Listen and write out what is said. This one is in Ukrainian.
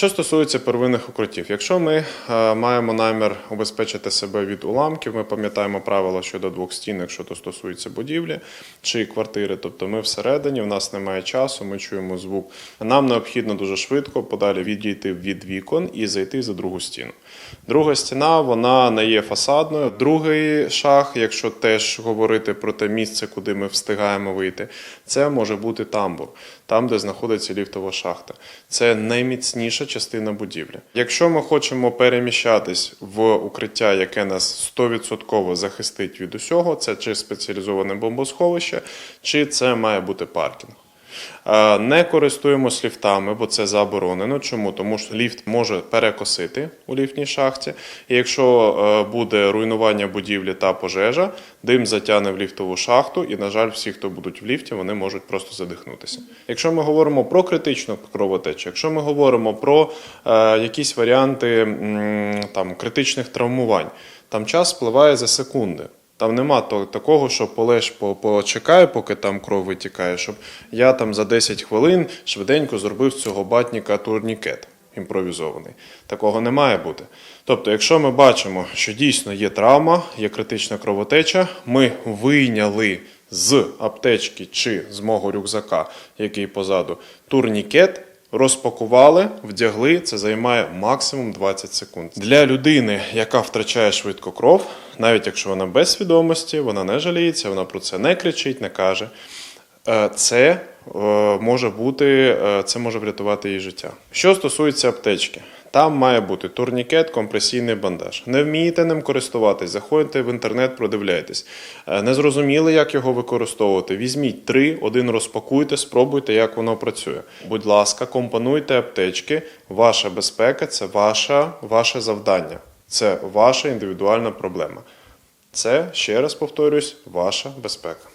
Що стосується первинних укриттів, якщо ми е, маємо намір убезпечити себе від уламків, ми пам'ятаємо правила щодо двох стін, якщо то стосується будівлі чи квартири, тобто ми всередині, в нас немає часу, ми чуємо звук. Нам необхідно дуже швидко подалі відійти від вікон і зайти за другу стіну. Друга стіна вона не є фасадною. Другий шаг, якщо теж говорити про те місце, куди ми встигаємо вийти, це може бути тамбур, там, де знаходиться ліфтова шахта. Це найміцніша частина будівлі. Якщо ми хочемо переміщатись в укриття, яке нас 100% захистить від усього, це чи спеціалізоване бомбосховище, чи це має бути паркінг. Е, Не користуємось ліфтами, бо це заборонено. Чому? Тому що ліфт може перекосити у ліфтній шахті. І якщо е, буде руйнування будівлі та пожежа, дим затягне в ліфтову шахту, і, на жаль, всі, хто будуть в ліфті, вони можуть просто задихнутися. Якщо ми говоримо про критичну кровотечу, якщо ми говоримо про е, якісь варіанти там, критичних травмувань, там час спливає за секунди. Там нема такого, що полеж по, почекає, поки там кров витікає, щоб я там за 10 хвилин швиденько зробив з цього батніка турнікет імпровізований. Такого не має бути. Тобто, якщо ми бачимо, що дійсно є травма, є критична кровотеча, ми вийняли з аптечки чи з мого рюкзака, який позаду, турнікет. Розпакували, вдягли, це займає максимум 20 секунд. Для людини, яка втрачає швидко кров, навіть якщо вона без свідомості, вона не жаліється, вона про це не кричить, не каже. е, Це е, може бути, е, це може врятувати її життя. Що стосується аптечки, там має бути турнікет, компресійний бандаж. Не вмієте ним користуватись, заходите в інтернет, продивляйтесь. Не зрозуміли, як його використовувати. Візьміть три, один розпакуйте, спробуйте, як воно працює. Будь ласка, компонуйте аптечки. Ваша безпека це ваша, ваше завдання. Це ваша індивідуальна проблема. Це ще раз повторюсь, ваша безпека.